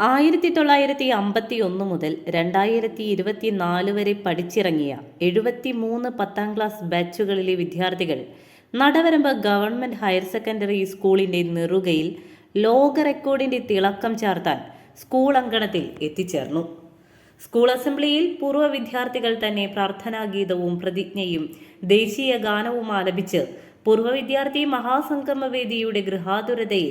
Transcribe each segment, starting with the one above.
ആയിരത്തി തൊള്ളായിരത്തി അമ്പത്തി ഒന്ന് മുതൽ രണ്ടായിരത്തി ഇരുപത്തി നാല് വരെ പഠിച്ചിറങ്ങിയ എഴുപത്തി മൂന്ന് പത്താം ക്ലാസ് ബാച്ചുകളിലെ വിദ്യാർത്ഥികൾ നടവരമ്പ് ഗവൺമെന്റ് ഹയർ സെക്കൻഡറി സ്കൂളിന്റെ നെറുകയിൽ ലോക റെക്കോർഡിന്റെ തിളക്കം ചാർത്താൻ സ്കൂൾ അങ്കണത്തിൽ എത്തിച്ചേർന്നു. സ്കൂൾ അസംബ്ലിയിൽ പൂർവ വിദ്യാർത്ഥികൾ തന്നെ പ്രാർത്ഥനാ ഗീതവും പ്രതിജ്ഞയും ദേശീയ ഗാനവും ആലപിച്ച് പൂർവ വിദ്യാർത്ഥി മഹാസംഗമവേദിയുടെ ഗൃഹാതുരതയെ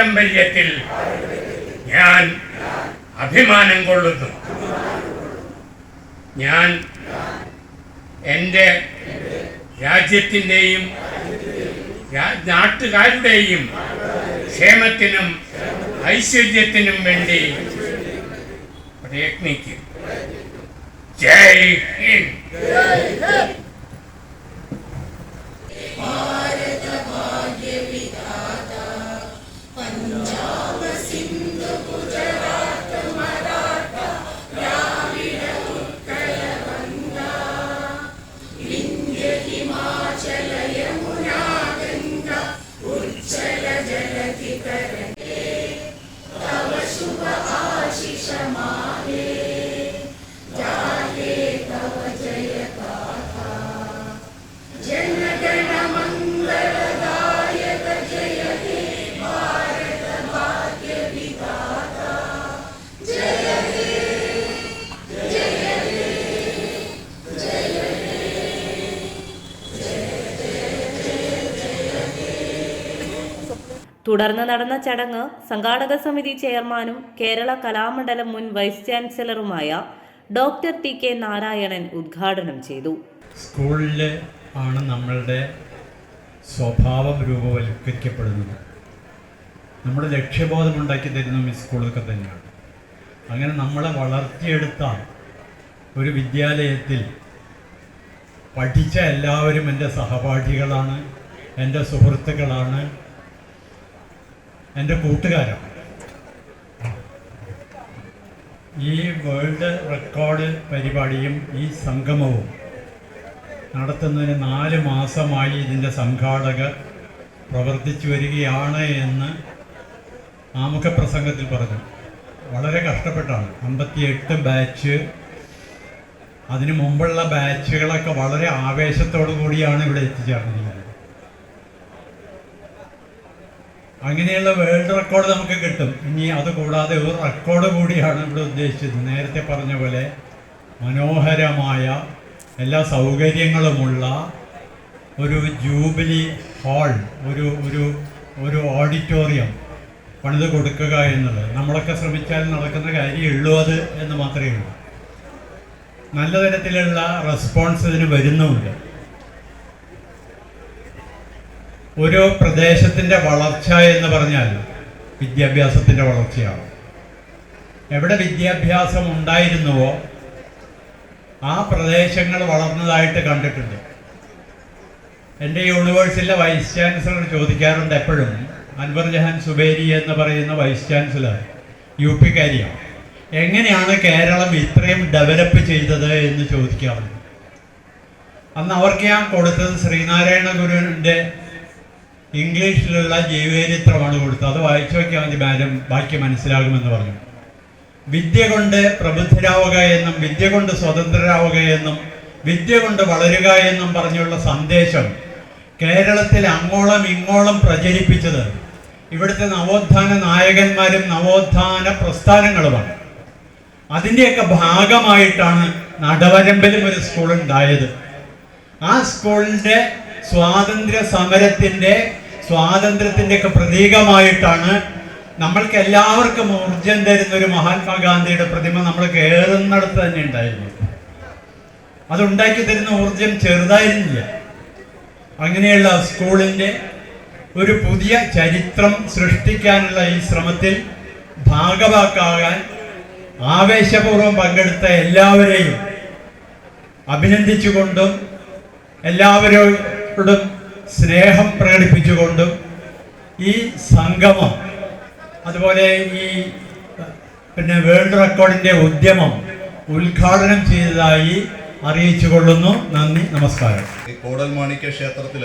പാരമ്പര്യത്തിൽ ഞാൻ അഭിമാനം കൊള്ളുന്നു. ഞാൻ എന്റെ രാജ്യത്തിന്റെയും നാട്ടുകാരുടെയും ക്ഷേമത്തിനും ഐശ്വര്യത്തിനും വേണ്ടി പ്രയത്നിക്കും ജയ് ഹിന്ദ്. Mahi. തുടർന്ന് നടന്ന ചടങ്ങ് സംഘാടക സമിതി ചെയർമാനും കേരള കലാമണ്ഡലം മുൻ വൈസ് ചാൻസലറുമായ ഡോക്ടർ ടി കെ നാരായണൻ ഉദ്ഘാടനം ചെയ്തു. സ്കൂളിൽ ആണ് നമ്മളുടെ സ്വഭാവം രൂപവൽക്കരിക്കപ്പെടുന്നത്. നമ്മുടെ ലക്ഷ്യബോധം ഉണ്ടാക്കി തരുന്നതും ഈ സ്കൂളൊക്കെ തന്നെയാണ്. അങ്ങനെ നമ്മളെ വളർത്തിയെടുത്ത ഒരു വിദ്യാലയത്തിൽ പഠിച്ച എല്ലാവരും എന്റെ സഹപാഠികളാണ് എന്റെ സുഹൃത്തുക്കളാണ് എന്റെ കൂട്ടുകാരാണ് ഈ വേൾഡ് റെക്കോർഡ് പരിപാടിയും ഈ സംഗമവും നടത്തുന്നതിന് നാല് മാസമായി ഇതിന്റെ സംഘാടകർ പ്രവർത്തിച്ചു വരികയാണ് എന്ന് ആമുഖ പ്രസംഗത്തിൽ പറഞ്ഞു. വളരെ കഷ്ടപ്പെട്ടാണ്. അമ്പത്തിയെട്ട് ബാച്ച്. അതിനു മുമ്പുള്ള ബാച്ചുകളൊക്കെ വളരെ ആവേശത്തോടു കൂടിയാണ് ഇവിടെ എത്തിച്ചേർന്നിരിക്കുന്നത് അങ്ങനെയുള്ള വേൾഡ് റെക്കോർഡ് നമുക്ക് കിട്ടും. ഇനി അത് കൂടാതെ ഒരു റെക്കോർഡ് കൂടിയാണ് ഇവിടെ ഉദ്ദേശിച്ചത്. നേരത്തെ പറഞ്ഞ പോലെ മനോഹരമായ എല്ലാ സൗകര്യങ്ങളുമുള്ള ഒരു ജൂബിലി ഹാൾ ഒരു ഒരു ഒരു ഓഡിറ്റോറിയം പണിത് കൊടുക്കുക എന്നുള്ളത്. നമ്മളൊക്കെ ശ്രമിച്ചാൽ നടക്കുന്ന കാര്യമുള്ളൂ അത് എന്ന് മാത്രമേ ഉള്ളൂ. നല്ല തരത്തിലുള്ള റെസ്പോൺസ് ഇതിന് വരുന്നുമുണ്ട് ഒരു പ്രദേശത്തിന്റെ വളർച്ച എന്ന് പറഞ്ഞാൽ വിദ്യാഭ്യാസത്തിന്റെ വളർച്ചയാണ് എവിടെ വിദ്യാഭ്യാസം ഉണ്ടായിരുന്നുവോ ആ പ്രദേശങ്ങൾ വളർന്നതായിട്ട് കണ്ടിട്ടുണ്ട്. എന്റെ യൂണിവേഴ്സിലെ വൈസ് ചാൻസലർ ചോദിക്കാറുണ്ട് എപ്പോഴും അൻവർ ജഹാൻ സുബേരി എന്ന് പറയുന്ന വൈസ് ചാൻസലർ യു പിക്കാരിയാണ്. എങ്ങനെയാണ് കേരളം ഇത്രയും ഡെവലപ്പ് ചെയ്തത് എന്ന് ചോദിക്കാറുണ്ട്. അന്ന് അവർക്ക് ഞാൻ കൊടുത്തത് ശ്രീനാരായണ ഗുരുവിന്റെ ഇംഗ്ലീഷിലുള്ള ജീവചരിത്രമാണ് കൊടുത്തത്. അത് വായിച്ചു വയ്ക്കാൻ മതി മാഡം ബാക്കി മനസ്സിലാകുമെന്ന് പറഞ്ഞു. വിദ്യ കൊണ്ട് പ്രബുദ്ധരാവുക എന്നും വിദ്യ കൊണ്ട് സ്വതന്ത്രരാവുക എന്നും വിദ്യ കൊണ്ട് വളരുക എന്നും പറഞ്ഞുള്ള സന്ദേശം കേരളത്തിൽ അങ്ങോളം ഇങ്ങോളം പ്രചരിപ്പിച്ചത് ഇവിടുത്തെ നവോത്ഥാന നായകന്മാരും നവോത്ഥാന പ്രസ്ഥാനങ്ങളുമാണ്. അതിന്റെയൊക്കെ ഭാഗമായിട്ടാണ് നടവരമ്പിലും ഒരു സ്കൂൾ ഉണ്ടായത് ആ സ്കൂളിന്റെ സ്വാതന്ത്ര്യ സമരത്തിന്റെ സ്വാതന്ത്ര്യത്തിന്റെ ഒക്കെ പ്രതീകമായിട്ടാണ് നമ്മൾക്ക് എല്ലാവർക്കും ഊർജം തരുന്ന ഒരു മഹാത്മാഗാന്ധിയുടെ പ്രതിമ നമ്മൾ കയറുന്നിടത്ത് തന്നെ ഉണ്ടായിരുന്നു. അതുണ്ടാക്കി തരുന്ന ഊർജം ചെറുതായിരുന്നില്ല. അങ്ങനെയുള്ള സ്കൂളിന്റെ ഒരു പുതിയ ചരിത്രം സൃഷ്ടിക്കാനുള്ള ഈ ശ്രമത്തിൽ ഭാഗവാക്കാകാൻ ആവേശപൂർവം പങ്കെടുത്ത എല്ലാവരെയും അഭിനന്ദിച്ചുകൊണ്ടും എല്ലാവരോടും സ്നേഹം പ്രകടിപ്പിച്ചുകൊണ്ട് ഈ സംഗമം അതുപോലെ ഈ പിന്നെ വേൾഡ് റെക്കോർഡിന്റെ ഉദ്യമം ഉദ്ഘാടനം ചെയ്തതായി അറിയിച്ചു കൊള്ളുന്നു നന്ദി നമസ്കാരം. ഈ കൂടൽ മാണിക്യ ക്ഷേത്രത്തിൽ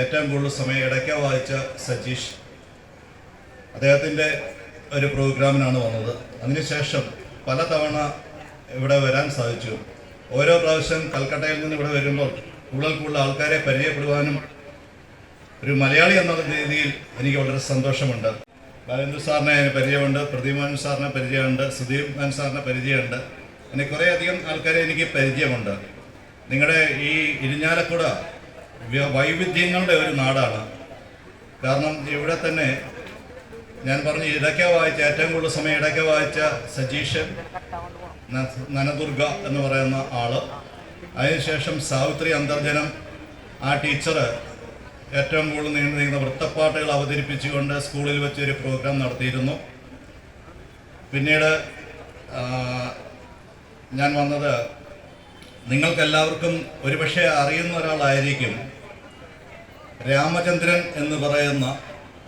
ഏറ്റവും കൂടുതൽ സമയം ഇടയ്ക്ക വായിച്ച സജീഷ്. അദ്ദേഹത്തിന്റെ ഒരു പ്രോഗ്രാമിനാണ് വന്നത്. അതിനുശേഷം പലതവണ ഇവിടെ വരാൻ സാധിച്ചു. ഓരോ പ്രാവശ്യം കൽക്കട്ടയിൽ നിന്ന് ഇവിടെ വരുമ്പോൾ കൂടുതൽ ആൾക്കാരെ പരിചയപ്പെടുവാനും ഒരു മലയാളി എന്നുള്ള രീതിയിൽ എനിക്ക് വളരെ സന്തോഷമുണ്ട്. ബാലേന്ദ്ര സാറിനെ പരിചയമുണ്ട് പ്രതിമാൻ സാറിനെ പരിചയമുണ്ട് സുദീപ് സാറിനെ പരിചയമുണ്ട്. അങ്ങനെ കുറേയധികം ആൾക്കാരെ എനിക്ക് പരിചയമുണ്ട്. നിങ്ങളുടെ ഈ ഇരിഞ്ഞാലക്കുട വൈവിധ്യങ്ങളുടെ ഒരു നാടാണ്. കാരണം ഇവിടെ തന്നെ ഞാൻ പറഞ്ഞു ഇടയ്ക്ക വായിച്ച ഏറ്റവും കൂടുതൽ സമയം ഇടയ്ക്ക വായിച്ച സജീഷൻ നനദുർഗ എന്ന് പറയുന്ന ആൾ. അതിനുശേഷം സാവിത്രി അന്തർജനം ആ ടീച്ചർ ഏറ്റവും കൂടുതൽ നീണ്ടു നീങ്ങുന്ന വൃത്തപ്പാട്ടുകൾ അവതരിപ്പിച്ചുകൊണ്ട് സ്കൂളിൽ വെച്ച് ഒരു പ്രോഗ്രാം നടത്തിയിരുന്നു. പിന്നീട് ഞാൻ വന്നത് നിങ്ങൾക്കെല്ലാവർക്കും ഒരുപക്ഷെ അറിയുന്ന ഒരാളായിരിക്കും രാമചന്ദ്രൻ എന്ന് പറയുന്ന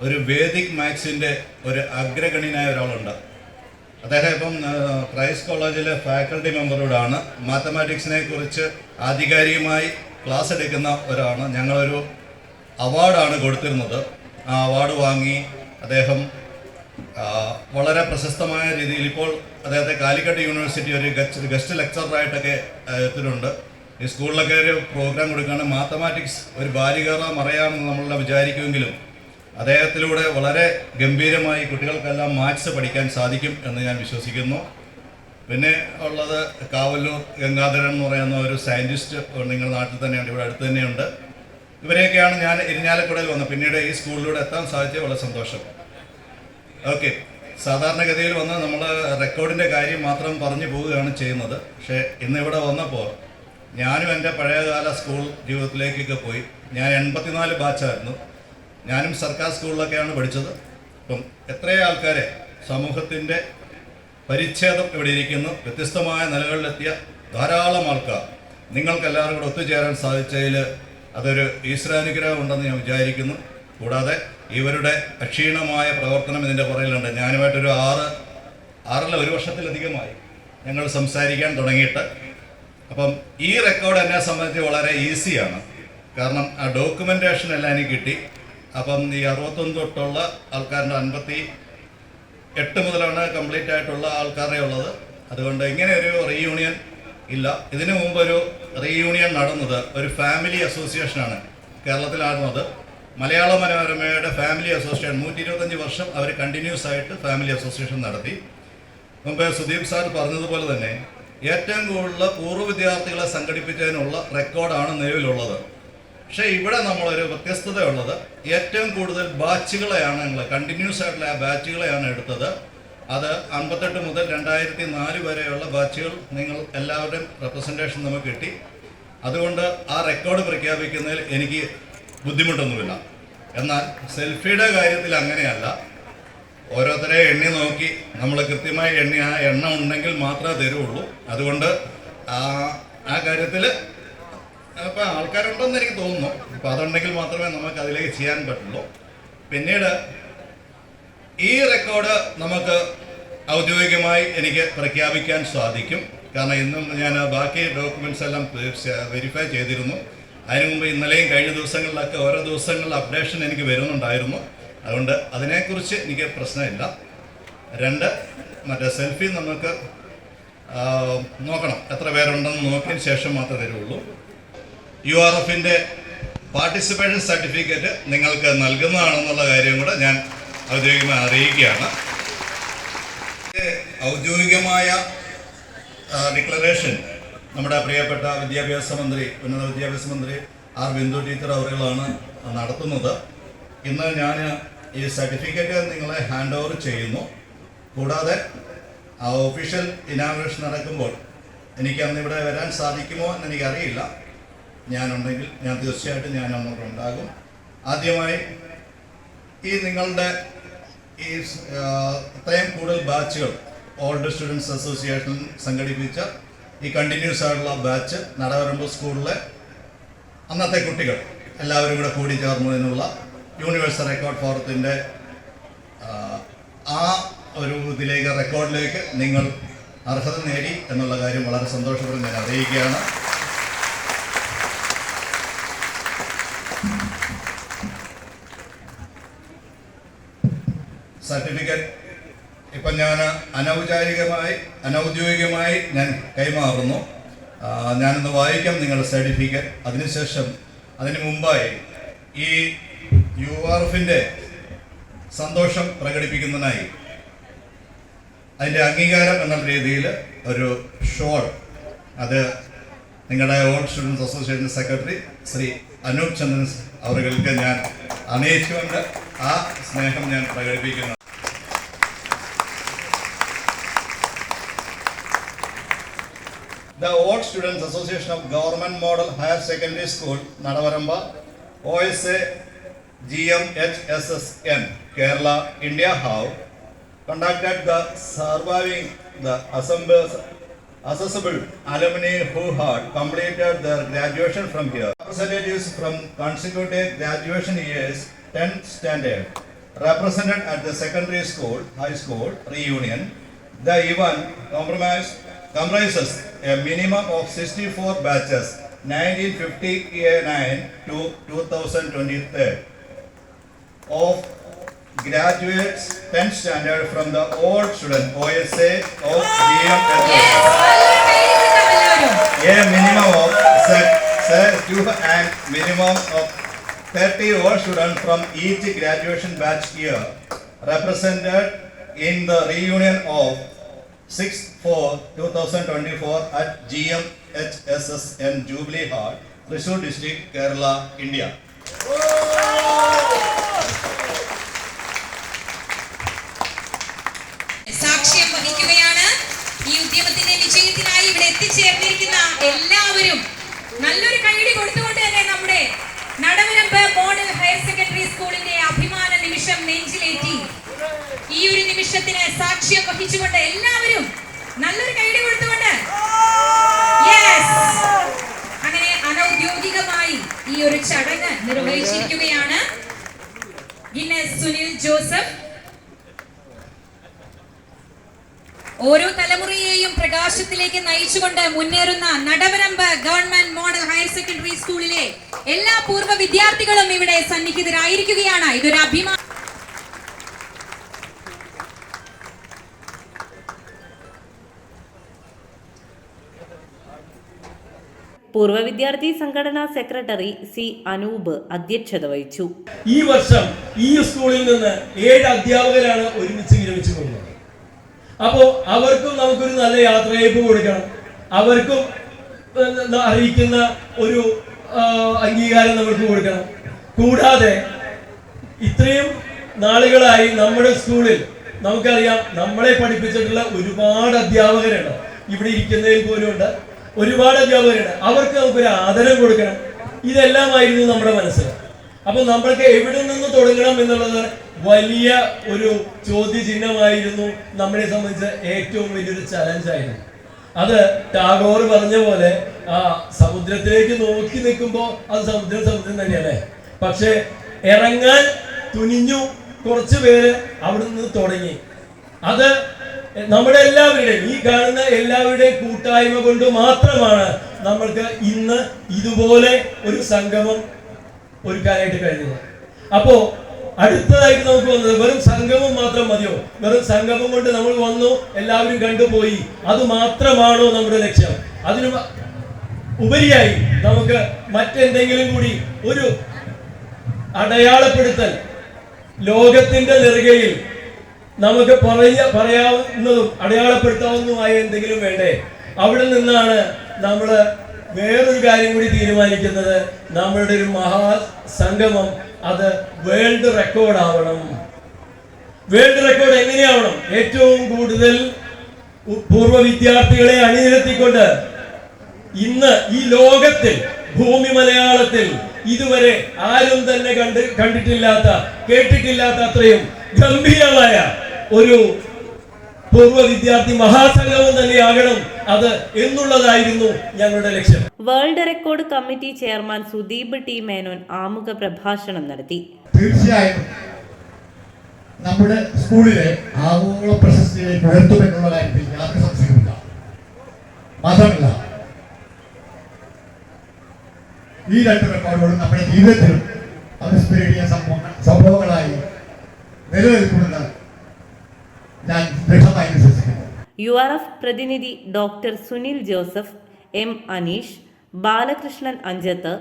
ഒരു വേദിക് മാത്സിന്റെ ഒരു അഗ്രഗണ്യനായ ഒരാളുണ്ട്. അദ്ദേഹം ഇപ്പം ക്രൈസ്റ്റ് കോളേജിലെ ഫാക്കൽറ്റി മെമ്പറോടാണ്. മാത്തമാറ്റിക്സിനെ കുറിച്ച് ആധികാരികമായി ക്ലാസ് എടുക്കുന്ന ഒരാളാണ്. ഞങ്ങളൊരു അവാർഡാണ് കൊടുത്തിരുന്നത്. ആ അവാർഡ് വാങ്ങി അദ്ദേഹം വളരെ പ്രശസ്തമായ രീതിയിൽ ഇപ്പോൾ അദ്ദേഹത്തെ കാലിക്കട്ട് യൂണിവേഴ്സിറ്റി ഒരു ഗസ്റ്റ് ഗസ്റ്റ് ലെക്ചറായിട്ടൊക്കെ എത്തിയിട്ടുണ്ട് ഈ സ്കൂളിലൊക്കെ ഒരു പ്രോഗ്രാം കൊടുക്കുകയാണ് മാത്തമാറ്റിക്സ് ഒരു ബാലികറ മറയാമെന്ന് നമ്മളെ വിചാരിക്കുമെങ്കിലും അദ്ദേഹത്തിലൂടെ വളരെ ഗംഭീരമായി കുട്ടികൾക്കെല്ലാം മാത്സ് പഠിക്കാൻ സാധിക്കും എന്ന് ഞാൻ വിശ്വസിക്കുന്നു. പിന്നെ ഉള്ളത് കാവല്ലൂർ ഗംഗാധരൻ എന്ന് പറയുന്ന ഒരു സയന്റിസ്റ്റ് നിങ്ങളുടെ നാട്ടിൽ തന്നെയുണ്ട് ഇവിടെ അടുത്ത് തന്നെയുണ്ട്. ഇവരെയൊക്കെയാണ് ഞാൻ ഇരിഞ്ഞാലക്കുടയിൽ വന്നത്. പിന്നീട് ഈ സ്കൂളിലൂടെ എത്താൻ സാധിച്ചത് വളരെ സന്തോഷം. ഓക്കെ സാധാരണഗതിയിൽ വന്ന് നമ്മൾ റെക്കോർഡിന്റെ കാര്യം മാത്രം പറഞ്ഞു പോവുകയാണ് ചെയ്യുന്നത്. പക്ഷേ ഇന്ന് ഇവിടെ വന്നപ്പോൾ ഞാനും എന്റെ പഴയകാല സ്കൂൾ ജീവിതത്തിലേക്കൊക്കെ പോയി. ഞാൻ എൺപത്തിനാല് ബാച്ചായിരുന്നു ഞാനും സർക്കാർ സ്കൂളിലൊക്കെയാണ് പഠിച്ചത്. അപ്പം എത്രയോ ആൾക്കാരെ സമൂഹത്തിന്റെ പരിച്ഛേദം ഇവിടെ ഇരിക്കുന്നു. വ്യത്യസ്തമായ നിലകളിലെത്തിയ ധാരാളം ആൾക്കാർ. നിങ്ങൾക്ക് എല്ലാവരും കൂടെ ഒത്തുചേരാൻ സാധിച്ചതിൽ അതൊരു ഈശ്വരാനുഗ്രഹം ഉണ്ടെന്ന് ഞാൻ വിചാരിക്കുന്നു. കൂടാതെ ഇവരുടെ അക്ഷീണമായ പ്രവർത്തനം ഇതിന്റെ പുറകിലുണ്ട്. ഞാനുമായിട്ടൊരു ആറ് ആറല്ല ഒരു വർഷത്തിലധികമായി ഞങ്ങൾ സംസാരിക്കാൻ തുടങ്ങിയിട്ട്. അപ്പം ഈ റെക്കോർഡ് എന്നെ സംബന്ധിച്ച് വളരെ ഈസിയാണ്. കാരണം ആ ഡോക്യുമെന്റേഷൻ എല്ലാം എനിക്ക് കിട്ടി. അപ്പം ഈ അറുപത്തൊന്ന് തൊട്ടുള്ള ആൾക്കാരുടെ അൻപത്തി എട്ട് മുതലാണ് കംപ്ലീറ്റ് ആയിട്ടുള്ള ആൾക്കാരെ ഉള്ളത്. അതുകൊണ്ട് ഇങ്ങനെ ഒരു റീയൂണിയൻ ഇല്ല. ഇതിനു മുമ്പ് ഒരു റീയൂണിയൻ നടന്നത് ഒരു ഫാമിലി അസോസിയേഷനാണ് അത് മലയാള മനോരമയുടെ ഫാമിലി അസോസിയേഷൻ നൂറ്റി ഇരുപത്തഞ്ച് വർഷം അവർ കണ്ടിന്യൂസ് ആയിട്ട് ഫാമിലി അസോസിയേഷൻ നടത്തി. മുമ്പ് സുദീപ് സാർ പറഞ്ഞതുപോലെ തന്നെ ഏറ്റവും കൂടുതൽ പൂർവ വിദ്യാർത്ഥികളെ സംഘടിപ്പിച്ചതിനുള്ള റെക്കോർഡാണ് നിലവിലുള്ളത്. പക്ഷേ ഇവിടെ നമ്മളൊരു വ്യത്യസ്തതയുള്ളത് ഏറ്റവും കൂടുതൽ ബാച്ചുകളെയാണ് ഞങ്ങൾ കണ്ടിന്യൂസ് ആയിട്ടുള്ള ബാച്ചുകളെയാണ് എടുത്തത്. അത് അൻപത്തെട്ട് മുതൽ രണ്ടായിരത്തി നാല് വരെയുള്ള ബാച്ചുകൾ നിങ്ങൾ എല്ലാവരുടെയും റെപ്രസെന്റേഷൻ നമുക്ക് കിട്ടി. അതുകൊണ്ട് ആ റെക്കോർഡ് പ്രഖ്യാപിക്കുന്നതിൽ എനിക്ക് ബുദ്ധിമുട്ടൊന്നുമില്ല. എന്നാൽ സെൽഫിയുടെ കാര്യത്തിൽ അങ്ങനെയല്ല. ഓരോരുത്തരെ എണ്ണി നോക്കി. നമ്മൾ കൃത്യമായി എണ്ണി ആ എണ്ണ ഉണ്ടെങ്കിൽ മാത്രമേ തരുള്ളൂ. അതുകൊണ്ട് ആ കാര്യത്തിൽ ഇപ്പം ആൾക്കാരുണ്ടെന്ന് എനിക്ക് തോന്നുന്നു. അപ്പൊ അതുണ്ടെങ്കിൽ മാത്രമേ നമുക്ക് അതിലേക്ക് ചെയ്യാൻ പറ്റുള്ളൂ. പിന്നീട് ഈ റെക്കോർഡ് നമുക്ക് ഔദ്യോഗികമായി എനിക്ക് പ്രഖ്യാപിക്കാൻ സാധിക്കും. കാരണം ഇന്നും ഞാൻ ബാക്കി ഡോക്യുമെന്റ്സ് എല്ലാം വെരിഫൈ ചെയ്തിരുന്നു. അതിനു മുമ്പ് ഇന്നലെയും കഴിഞ്ഞ ദിവസങ്ങളിലൊക്കെ ഓരോ ദിവസങ്ങളിൽ അപ്ഡേഷൻ എനിക്ക് വരുന്നുണ്ടായിരുന്നു. അതുകൊണ്ട് അതിനെക്കുറിച്ച് എനിക്ക് പ്രശ്നമില്ല. രണ്ട് മറ്റേ സെൽഫി നമുക്ക് നോക്കണം. എത്ര പേരുണ്ടെന്ന് നോക്കിയതിന് ശേഷം മാത്രമേ തരുള്ളൂ യു ആർ എഫിന്റെ പാർട്ടിസിപ്പേഷൻ സർട്ടിഫിക്കറ്റ് നിങ്ങൾക്ക് നൽകുന്നതാണെന്നുള്ള കാര്യം കൂടെ ഞാൻ ഔദ്യോഗികമായി അറിയിക്കുകയാണ്. ഔദ്യോഗികമായ ഡിക്ലറേഷൻ നമ്മുടെ പ്രിയപ്പെട്ട വിദ്യാഭ്യാസ മന്ത്രി ഉന്നത വിദ്യാഭ്യാസ മന്ത്രി ആർ ബിന്ദു ടീച്ചർ അവരുകളാണ് നടത്തുന്നത്. ഇന്ന് ഞാൻ ഈ സർട്ടിഫിക്കറ്റ് നിങ്ങളെ ഹാൻഡ് ഓവർ ചെയ്യുന്നു. കൂടാതെ ഓഫീഷ്യൽ ഇനാഗ്രേഷൻ നടക്കുമ്പോൾ എനിക്ക് അന്ന് ഇവിടെ വരാൻ സാധിക്കുമോ എന്ന് എനിക്കറിയില്ല. ഞാനുണ്ടെങ്കിൽ ഞാൻ തീർച്ചയായിട്ടും ഞാൻ അങ്ങോട്ട് ഉണ്ടാകും. ആദ്യമായി ഈ നിങ്ങളുടെ ഈ ഇത്രയും കൂടുതൽ ബാച്ചുകൾ ഓൾഡ് സ്റ്റുഡൻസ് അസോസിയേഷൻ സംഘടിപ്പിച്ച ഈ കണ്ടിന്യൂസ് ആയിട്ടുള്ള ബാച്ച് നടവരമ്പ് സ്കൂളിലെ അന്നത്തെ കുട്ടികൾ എല്ലാവരും കൂടെ കൂടി ചേർന്നതിനുള്ള യൂണിവേഴ്സൽ റെക്കോർഡ് ഫോറത്തിന്റെ ആ ഒരു ഇതിലേക്ക് റെക്കോർഡിലേക്ക് നിങ്ങൾ അർഹത നേടി എന്നുള്ള കാര്യം വളരെ സന്തോഷപൂർവം ഞാൻ അറിയിക്കുകയാണ്. സർട്ടിഫിക്കറ്റ് ഇപ്പം ഞാൻ അനൗചാരികമായി അനൗദ്യോഗികമായി ഞാൻ കൈമാറുന്നു. ഞാനൊന്ന് വായിക്കാം നിങ്ങളുടെ സർട്ടിഫിക്കറ്റ്. അതിനുശേഷം അതിനു മുമ്പായി ഈ യു ആർ എഫിന്റെ സന്തോഷം പ്രകടിപ്പിക്കുന്നതിനായി അതിന്റെ അംഗീകാരം എന്ന രീതിയിൽ ഒരു ഷോൾ അത് നിങ്ങളുടെ old students association secretary Shri Anoop Chandran അവർക്ക് ഞാൻ അണയിച്ചുകൊണ്ട് ആ സ്നേഹം ഞാൻ പ്രകടിപ്പിക്കുന്നു. The old students association of government model higher secondary school Nadavaramba O S A G M H S S N Kerala India have contacted the surviving the അസംബ accessible alumni who had completed the graduation from here Representatives from consecutive graduation years 10th standard represented at the secondary school, high school reunion. The event compromise, comprises a minimum of 64 batches 1959 to 2023 of graduates 10th standard from the old student OSA of GMHS. A minimum of set, to and minimum of 30 old students from each graduation batch year represented in the reunion of 6-4-2024 at GMHSSN Jubilee Hall, Thrissur District, Kerala, India. സാക്ഷ്യം വഹിക്കുകയാണ് ഈ ഉദ്യമത്തിന്റെ വിജയത്തിനായി ഇവിടെ എത്തിച്ചേർന്നിരിക്കുന്ന എല്ലാവരും നല്ലൊരു കൈയടി കൊടുത്തുകൊണ്ട് തന്നെ നമ്മുടെ നടവിലമ്പ് model higher secondary സ്കൂളിന്റെ അഭിമാന നിമിഷം നെഞ്ചിലേറ്റി. ഈ ഒരു നിമിഷത്തിന് സാക്ഷ്യം വഹിച്ചുകൊണ്ട് എല്ലാവരും നല്ലൊരു കൈയടി കൊടുത്തുകൊണ്ട്. അങ്ങനെ അനൗദ്യോഗികമായി ഈ ഒരു ചടങ്ങ് നിർവഹിച്ചിരിക്കുകയാണ്. സുനിൽ ജോസഫ്. ഓരോ തലമുറയെയും പ്രകാശത്തിലേക്ക് നയിച്ചുകൊണ്ട് മുന്നേറുന്ന Nadavaramba government model higher secondary സ്കൂളിലെ എല്ലാ പൂർവ വിദ്യാർത്ഥികളും ഇവിടെ സന്നിഹിതരായിരിക്കുകയാണ്. ഇതൊരു അഭിമാന പൂർവ വിദ്യാർത്ഥി സംഘടനാ സെക്രട്ടറി സി അനൂപ് അധ്യക്ഷത വഹിച്ചു. ഈ വർഷം ഈ സ്കൂളിൽ നിന്ന് ഏഴ് അധ്യാപകരാണ് ഒരുമിച്ച് വിരമിച്ചു പോകുന്നത് അപ്പോൾ അവർക്കും നമുക്കൊരു നല്ല യാത്രയയപ്പ് കൊടുക്കണം. അവർക്കും അറിയിക്കുന്ന ഒരു അംഗീകാരം നമുക്ക് കൊടുക്കണം. കൂടാതെ ഇത്രയും നാളുകളായി നമ്മുടെ സ്കൂളിൽ നമുക്കറിയാം നമ്മളെ പഠിപ്പിച്ചിട്ടുള്ള ഒരുപാട് അധ്യാപകരുണ്ട്. ഇവിടെ ഇരിക്കുന്നതിൽ പോലും ഉണ്ട്. ഒരുപാട് അധ്യാപകരുണ്ട്. അവർക്ക് നമുക്കൊരു ആദരം കൊടുക്കണം. ഇതെല്ലാമായിരുന്നു നമ്മുടെ മനസ്സിൽ. അപ്പൊ നമ്മൾക്ക് എവിടെ നിന്ന് തുടങ്ങണം എന്നുള്ളത് വലിയ ഒരു ചോദ്യചിഹ്നമായിരുന്നു നമ്മളെ സംബന്ധിച്ച് ഏറ്റവും വലിയൊരു ചലഞ്ചായിരുന്നു അത് ടാഗോർ പറഞ്ഞ പോലെ ആ സമുദ്രത്തിലേക്ക് നോക്കി നിൽക്കുമ്പോൾ അത് സമുദ്രം സമുദ്രം തന്നെയല്ലേ? പക്ഷെ ഇറങ്ങാൻ തുനിഞ്ഞു കുറച്ച് പേര് അവിടെ നിന്ന് തുടങ്ങി. അത് നമ്മുടെ എല്ലാവരുടെയും ഈ കാണുന്ന എല്ലാവരുടെയും കൂട്ടായ്മ കൊണ്ട് മാത്രമാണ് നമ്മൾക്ക് ഇന്ന് ഇതുപോലെ ഒരു സംഗമം ഒരുക്കാനായിട്ട് കഴിഞ്ഞത് അപ്പോ അടുത്തതായിട്ട് നമുക്ക് വന്നത് വെറും സംഗമം മാത്രം മതിയോ? വെറും സംഗമം കൊണ്ട് നമ്മൾ വന്നു എല്ലാവരും കണ്ടുപോയി അത് മാത്രമാണോ നമ്മുടെ ലക്ഷ്യം? അതിന് ഉപരിയായി നമുക്ക് മറ്റെന്തെങ്കിലും കൂടി ഒരു അടയാളപ്പെടുത്തൽ ലോകത്തിന്റെ നെറുകയിൽ നമുക്ക് പറയ പറയാവുന്നതും അടയാളപ്പെടുത്താവുന്നതുമായ എന്തെങ്കിലും വേണ്ടേ? അവിടെ നിന്നാണ് നമ്മൾ വേറൊരു കാര്യം കൂടി തീരുമാനിക്കുന്നത് നമ്മളുടെ ഒരു മഹാ സംഗമം അത് വേൾഡ് റെക്കോർഡ് ആവണം. വേൾഡ് റെക്കോർഡ് എങ്ങനെയാവണം? ഏറ്റവും കൂടുതൽ പൂർവ വിദ്യാർത്ഥികളെ അണിനിരത്തിക്കൊണ്ട് ഇന്ന് ഈ ലോകത്തിൽ ഭൂമി മലയാളത്തിൽ ഇതുവരെ ആരും തന്നെ കണ്ട് കണ്ടിട്ടില്ലാത്ത കേട്ടിട്ടില്ലാത്ത അത്രയും ഗംഭീരമായ ഒരു പൂർവ വിദ്യാർത്ഥി മഹാസംഘവും തന്നെയാകണം അത് എന്നുള്ളതായിരുന്നു ഞങ്ങളുടെ ലക്ഷ്യം. World record committee chairman Sudeep T Menon ആമുഖ പ്രഭാഷണം നടത്തി. തീർച്ചയായും നമ്മുടെ സ്കൂളിലെ ആഗോള പ്രശസ്തിയിലേക്ക് ഉയർത്തുമെന്നുള്ള കാര്യത്തിൽ യാതൊരു സംശയമില്ല മാത്രമല്ല ഈ രണ്ട് റെക്കോർഡുകളും നമ്മുടെ ജീവിതത്തിലും അവിസ്മരണീയ സംഭവങ്ങൾ സംഭവങ്ങളായി നിലനിൽക്കുമെന്ന് യു ആർ എഫ് പ്രതിനിധി doctor Sunil Joseph M Aneesh Balakrishnan Anchath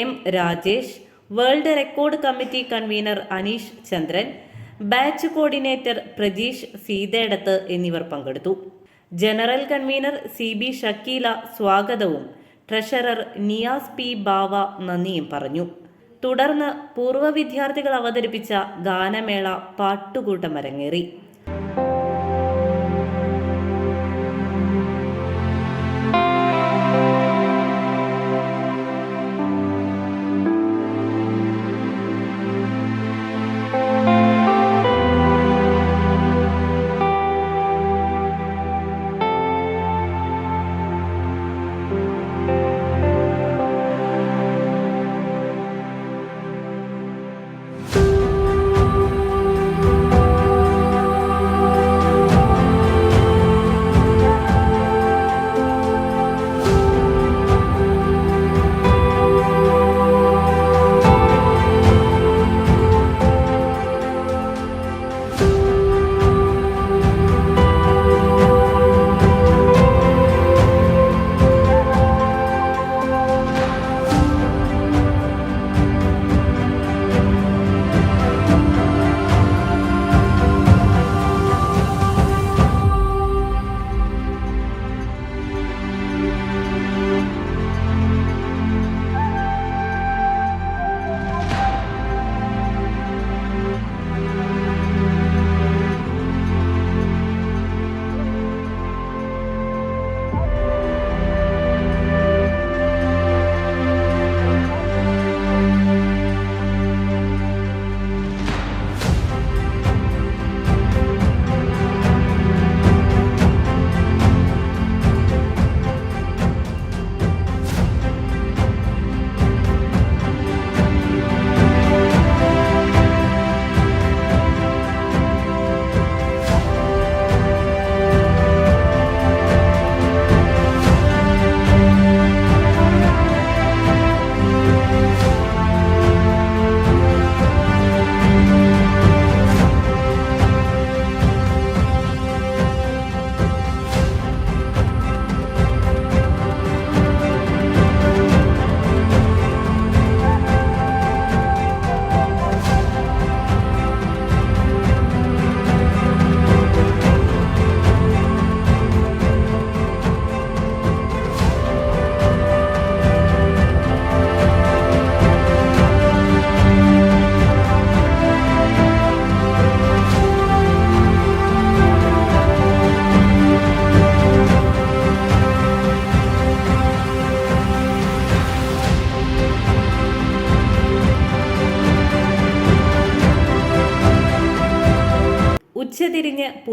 M Rajesh world record committee convener Aneesh Chandran batch coordinator Prajeesh Seethedath എന്നിവർ പങ്കെടുത്തു. General convener C B Shakeela സ്വാഗതവും ട്രഷറർ നിയാസ് പി ബാവ നന്ദിയും പറഞ്ഞു. തുടർന്ന് പൂർവ വിദ്യാർത്ഥികൾ അവതരിപ്പിച്ച ഗാനമേള പാട്ടുകൂട്ടം അരങ്ങേറി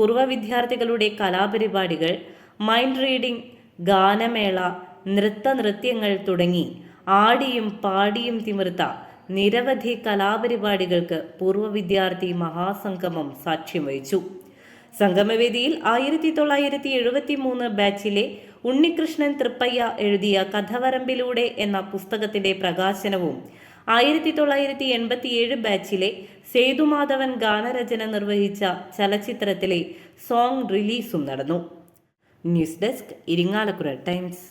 പൂർവ വിദ്യാർത്ഥികളുടെ കലാപരിപാടികൾ മൈൻഡ് റീഡിംഗ് ഗാനമേള നൃത്ത നൃത്യങ്ങൾ തുടങ്ങി. ആടിയും പാടിയും തിമിർത്ത നിരവധി കലാപരിപാടികൾക്ക് പൂർവ വിദ്യാർത്ഥി മഹാസംഗമം സാക്ഷ്യം വഹിച്ചു. സംഗമവേദിയിൽ ആയിരത്തി തൊള്ളായിരത്തി എഴുപത്തി മൂന്ന് ബാച്ചിലെ ഉണ്ണികൃഷ്ണൻ തൃപ്പയ്യ എഴുതിയ കഥവരമ്പിലൂടെ എന്ന പുസ്തകത്തിന്റെ പ്രകാശനവും ആയിരത്തി തൊള്ളായിരത്തി എൺപത്തിയേഴ് ബാച്ചിലെ സേതുമാധവൻ ഗാനരചന നിർവഹിച്ച ചലച്ചിത്രത്തിലെ സോങ് റിലീസും നടന്നു news desk Irinjalakuda times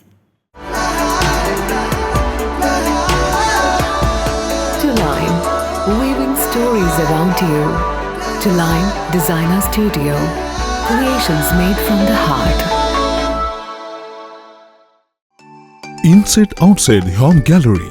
To weaving stories around you. To Line Designer Studio, creations made from the heart. Inside Outside home gallery